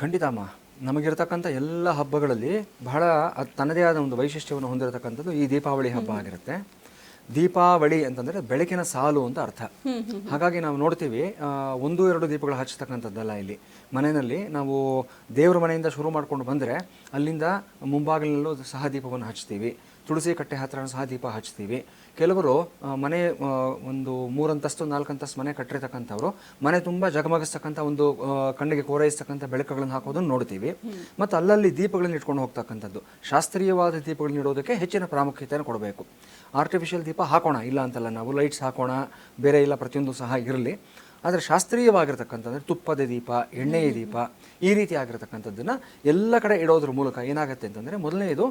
ಖಂಡಿತ ಅಮ್ಮ. ನಮಗಿರ್ತಕ್ಕಂಥ ಎಲ್ಲ ಹಬ್ಬಗಳಲ್ಲಿ ಬಹಳ ಅದ್ ತನ್ನದೇ ಆದ ಒಂದು ವೈಶಿಷ್ಟ್ಯವನ್ನು ಹೊಂದಿರತಕ್ಕಂಥದ್ದು ಈ ದೀಪಾವಳಿ ಹಬ್ಬ ಆಗಿರುತ್ತೆ. ದೀಪಾವಳಿ ಅಂತಂದರೆ ಬೆಳಕಿನ ಸಾಲು ಅಂತ ಅರ್ಥ. ಹಾಗಾಗಿ ನಾವು ನೋಡ್ತೀವಿ ಒಂದು ಎರಡು ದೀಪಗಳು ಹಚ್ಚತಕ್ಕಂಥದ್ದಲ್ಲ ಇಲ್ಲಿ. ಮನೆಯಲ್ಲಿ ನಾವು ದೇವರ ಮನೆಯಿಂದ ಶುರು ಮಾಡ್ಕೊಂಡು ಬಂದರೆ ಅಲ್ಲಿಂದ ಮುಂಭಾಗಲಲ್ಲೂ ಸಹ ದೀಪವನ್ನು ಹಚ್ತೀವಿ ತುಳಸಿ ಕಟ್ಟೆ ಹತ್ರ ಸಹ ದೀಪ ಹಚ್ತೀವಿ. ಕೆಲವರು ಮನೆ ಒಂದು ಮೂರಂತಸ್ತು, ನಾಲ್ಕಂತಸ್ತು ಮನೆ ಕಟ್ಟಿರ್ತಕ್ಕಂಥವ್ರು, ಮನೆ ತುಂಬ ಜಗಮಗಿಸ್ತಕ್ಕಂಥ ಒಂದು ಕಣ್ಣಿಗೆ ಕೋರೈಸ್ತಕ್ಕಂಥ ಬೆಳಕುಗಳನ್ನು ಹಾಕೋದನ್ನು ನೋಡ್ತೀವಿ. ಮತ್ತು ಅಲ್ಲಲ್ಲಿ ದೀಪಗಳನ್ನು ಇಟ್ಕೊಂಡು ಹೋಗ್ತಕ್ಕಂಥದ್ದು. ಶಾಸ್ತ್ರೀಯವಾದ ದೀಪಗಳನ್ನ ಇಡೋದಕ್ಕೆ ಹೆಚ್ಚಿನ ಪ್ರಾಮುಖ್ಯತೆಯನ್ನು ಕೊಡಬೇಕು. ಆರ್ಟಿಫಿಷಿಯಲ್ ದೀಪ ಹಾಕೋಣ, ಇಲ್ಲ ಅಂತಲ್ಲ, ನಾವು ಲೈಟ್ಸ್ ಹಾಕೋಣ, ಬೇರೆ ಇಲ್ಲ, ಪ್ರತಿಯೊಂದು ಸಹ ಇರಲಿ. ಆದರೆ ಶಾಸ್ತ್ರೀಯವಾಗಿರ್ತಕ್ಕಂಥದ್ದು ತುಪ್ಪದ ದೀಪ, ಎಣ್ಣೆಯ ದೀಪ, ಈ ರೀತಿ ಆಗಿರತಕ್ಕಂಥದ್ದನ್ನು ಎಲ್ಲ ಕಡೆ ಇಡೋದ್ರ ಮೂಲಕ ಏನಾಗುತ್ತೆ ಅಂತಂದರೆ ಮೊದಲನೇದು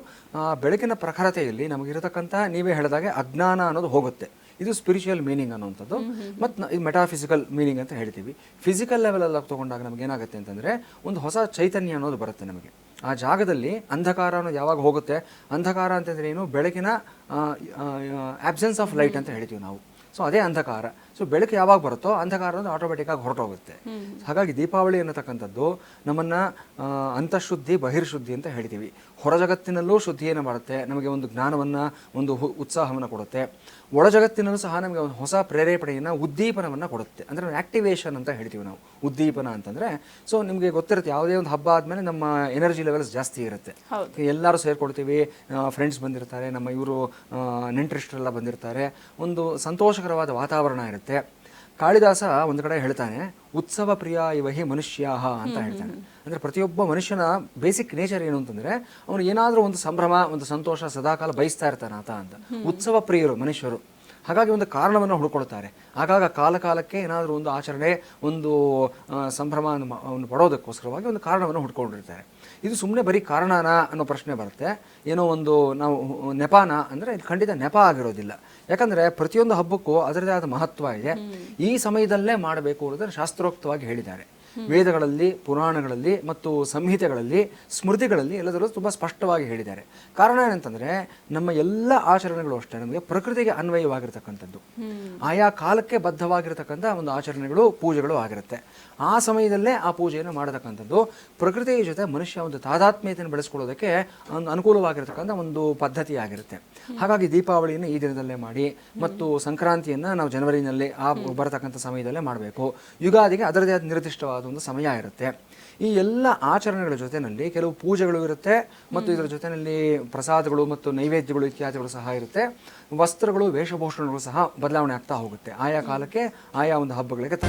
ಬೆಳಕಿನ ಪ್ರಖರತೆಯಲ್ಲಿ ನಮಗಿರತಕ್ಕಂಥ ನೀವೇ ಹೇಳಿದಾಗೆ ಅಜ್ಞಾನ ಅನ್ನೋದು ಹೋಗುತ್ತೆ. ಇದು ಸ್ಪಿರಿಚುವಲ್ ಮೀನಿಂಗ್ ಅನ್ನುವಂಥದ್ದು. ಮತ್ತು ಇದು ಮೆಟಾಫಿಸಿಕಲ್ ಮೀನಿಂಗ್ ಅಂತ ಹೇಳ್ತೀವಿ. ಫಿಸಿಕಲ್ ಲೆವೆಲಲ್ಲಿ ತೊಗೊಂಡಾಗ ನಮ್ಗೆ ಏನಾಗುತ್ತೆ ಅಂತಂದರೆ ಒಂದು ಹೊಸ ಚೈತನ್ಯ ಅನ್ನೋದು ಬರುತ್ತೆ ನಮಗೆ. ಆ ಜಾಗದಲ್ಲಿ ಅಂಧಕಾರ ಅನ್ನೋದು ಯಾವಾಗ ಹೋಗುತ್ತೆ? ಅಂಧಕಾರ ಅಂತಂದ್ರೆ ಏನು? ಬೆಳಕಿನ ಆಬ್ಸೆನ್ಸ್ ಆಫ್ ಲೈಟ್ ಅಂತ ಹೇಳ್ತೀವಿ ನಾವು. ಸೊ ಅದೇ ಅಂಧಕಾರ. ಸೊ ಬೆಳಕು ಯಾವಾಗ ಬರುತ್ತೋ ಅಂಧಕಾರ ಆಟೋಮೆಟಿಕ್ಕಾಗಿ ಹೊರಟೋಗುತ್ತೆ. ಹಾಗಾಗಿ ದೀಪಾವಳಿ ಅನ್ನತಕ್ಕಂಥದ್ದು ನಮ್ಮನ್ನು ಅಂತಃಶುದ್ಧಿ ಬಹಿರ್ಶುದ್ಧಿ ಅಂತ ಹೇಳ್ತೀವಿ. ಹೊರ ಜಗತ್ತಿನಲ್ಲೂ ಶುದ್ಧಿಯನ್ನು ಮಾಡುತ್ತೆ ನಮಗೆ ಒಂದು ಜ್ಞಾನವನ್ನು ಒಂದು ಉತ್ಸಾಹವನ್ನು ಕೊಡುತ್ತೆ. ಒಳ ಜಗತ್ತಿನಲ್ಲೂ ಸಹ ನಮಗೆ ಒಂದು ಹೊಸ ಪ್ರೇರೇಪಣೆಯನ್ನು ಉದ್ದೀಪನವನ್ನು ಕೊಡುತ್ತೆ. ಅಂದರೆ ಆಕ್ಟಿವೇಷನ್ ಅಂತ ಹೇಳ್ತೀವಿ ನಾವು. ಉದ್ದೀಪನ ಅಂತಂದರೆ ಸೊ ನಿಮಗೆ ಗೊತ್ತಿರುತ್ತೆ ಯಾವುದೇ ಒಂದು ಹಬ್ಬ ಆದಮೇಲೆ ನಮ್ಮ ಎನರ್ಜಿ ಲೆವೆಲ್ಸ್ ಜಾಸ್ತಿ ಇರುತ್ತೆ. ಎಲ್ಲರೂ ಸೇರ್ಕೊಳ್ತೀವಿ ಫ್ರೆಂಡ್ಸ್ ಬಂದಿರ್ತಾರೆ ನಮ್ಮ ಇವರು ನೆಂಟರಿಷ್ಟರೆಲ್ಲ ಬಂದಿರ್ತಾರೆ. ಒಂದು ಸಂತೋಷಕರವಾದ ವಾತಾವರಣ ಇರುತ್ತೆ. ಕಾಳಿದಾಸ ಒಂದು ಕಡೆ ಹೇಳ್ತಾನೆ ಉತ್ಸವ ಪ್ರಿಯ ಇವಹಿ ಮನುಷ್ಯಾಹ ಅಂತ ಹೇಳ್ತಾನೆ. ಅಂದರೆ ಪ್ರತಿಯೊಬ್ಬ ಮನುಷ್ಯನ ಬೇಸಿಕ್ ನೇಚರ್ ಏನು ಅಂತಂದರೆ ಅವನು ಏನಾದರೂ ಒಂದು ಸಂಭ್ರಮ ಒಂದು ಸಂತೋಷ ಸದಾಕಾಲ ಬಯಸ್ತಾ ಇರ್ತಾನೆ ಆತ ಅಂತ. ಉತ್ಸವ ಪ್ರಿಯರು ಮನುಷ್ಯರು. ಹಾಗಾಗಿ ಒಂದು ಕಾರಣವನ್ನು ಹುಡುಕೊಳ್ತಾರೆ. ಆಗಾಗ ಕಾಲಕಾಲಕ್ಕೆ ಏನಾದರೂ ಒಂದು ಆಚರಣೆ ಒಂದು ಸಂಭ್ರಮವನ್ನು ಸಂಭ್ರಮ ಪಡೋದಕ್ಕೋಸ್ಕರವಾಗಿ ಒಂದು ಕಾರಣವನ್ನು ಹುಡ್ಕೊಂಡಿರ್ತಾರೆ. ಇದು ಸುಮ್ಮನೆ ಬರೀ ಕಾರಣನ ಅನ್ನೋ ಪ್ರಶ್ನೆ ಬರುತ್ತೆ. ಏನೋ ಒಂದು ನಾವು ನೆಪಾನ ಅಂದರೆ ಇದು ಖಂಡಿತ ನೆಪ ಆಗಿರೋದಿಲ್ಲ. ಯಾಕಂದರೆ ಪ್ರತಿಯೊಂದು ಹಬ್ಬಕ್ಕೂ ಅದರದೇ ಆದ ಮಹತ್ವ ಇದೆ. ಈ ಸಮಯದಲ್ಲೇ ಮಾಡಬೇಕು ಅನ್ನೋದನ್ನು ಶಾಸ್ತ್ರೋಕ್ತವಾಗಿ ಹೇಳಿದ್ದಾರೆ. ವೇದಗಳಲ್ಲಿ ಪುರಾಣಗಳಲ್ಲಿ ಮತ್ತು ಸಂಹಿತೆಗಳಲ್ಲಿ ಸ್ಮೃತಿಗಳಲ್ಲಿ ಎಲ್ಲದರಲ್ಲೂ ತುಂಬ ಸ್ಪಷ್ಟವಾಗಿ ಹೇಳಿದ್ದಾರೆ. ಕಾರಣ ಏನಂತಂದರೆ ನಮ್ಮ ಎಲ್ಲ ಆಚರಣೆಗಳು ಅಷ್ಟೇ ನಮಗೆ ಪ್ರಕೃತಿಗೆ ಅನ್ವಯವಾಗಿರ್ತಕ್ಕಂಥದ್ದು. ಆಯಾ ಕಾಲಕ್ಕೆ ಬದ್ಧವಾಗಿರ್ತಕ್ಕಂಥ ಒಂದು ಆಚರಣೆಗಳು ಪೂಜೆಗಳು ಆಗಿರುತ್ತೆ. ಆ ಸಮಯದಲ್ಲೇ ಆ ಪೂಜೆಯನ್ನು ಮಾಡತಕ್ಕಂಥದ್ದು ಪ್ರಕೃತಿಯ ಜೊತೆ ಮನುಷ್ಯ ಒಂದು ತಾದಾತ್ಮ್ಯತೆಯನ್ನು ಬೆಳೆಸ್ಕೊಳ್ಳೋದಕ್ಕೆ ಒಂದು ಅನುಕೂಲವಾಗಿರ್ತಕ್ಕಂಥ ಒಂದು ಪದ್ಧತಿ ಆಗಿರುತ್ತೆ ಹಾಗಾಗಿ ದೀಪಾವಳಿಯನ್ನು ಈ ದಿನದಲ್ಲೇ ಮಾಡಿ ಮತ್ತು ಸಂಕ್ರಾಂತಿಯನ್ನು ನಾವು ಜನವರಿನಲ್ಲಿ ಆ ಬರತಕ್ಕಂಥ ಸಮಯದಲ್ಲೇ ಮಾಡಬೇಕು. ಯುಗಾದಿಗೆ ಅದರದೇ ಆದ ನಿರ್ದಿಷ್ಟವಾದ ಒಂದು ಸಮಯ ಇರುತ್ತೆ. ಈ ಎಲ್ಲ ಆಚರಣೆಗಳ ಜೊತೆಯಲ್ಲಿ ಕೆಲವು ಪೂಜೆಗಳು ಇರುತ್ತೆ ಮತ್ತು ಇದರ ಜೊತೆಯಲ್ಲಿ ಪ್ರಸಾದಗಳು ಮತ್ತು ನೈವೇದ್ಯಗಳು ಇತ್ಯಾದಿಗಳು ಸಹ ಇರುತ್ತೆ. ವಸ್ತ್ರಗಳು ವೇಷಭೂಷಣಗಳು ಸಹ ಬದಲಾವಣೆ ಆಗ್ತಾ ಹೋಗುತ್ತೆ. ಆಯಾ ಕಾಲಕ್ಕೆ ಆಯಾ ಒಂದು ಹಬ್ಬಗಳಿಗೆ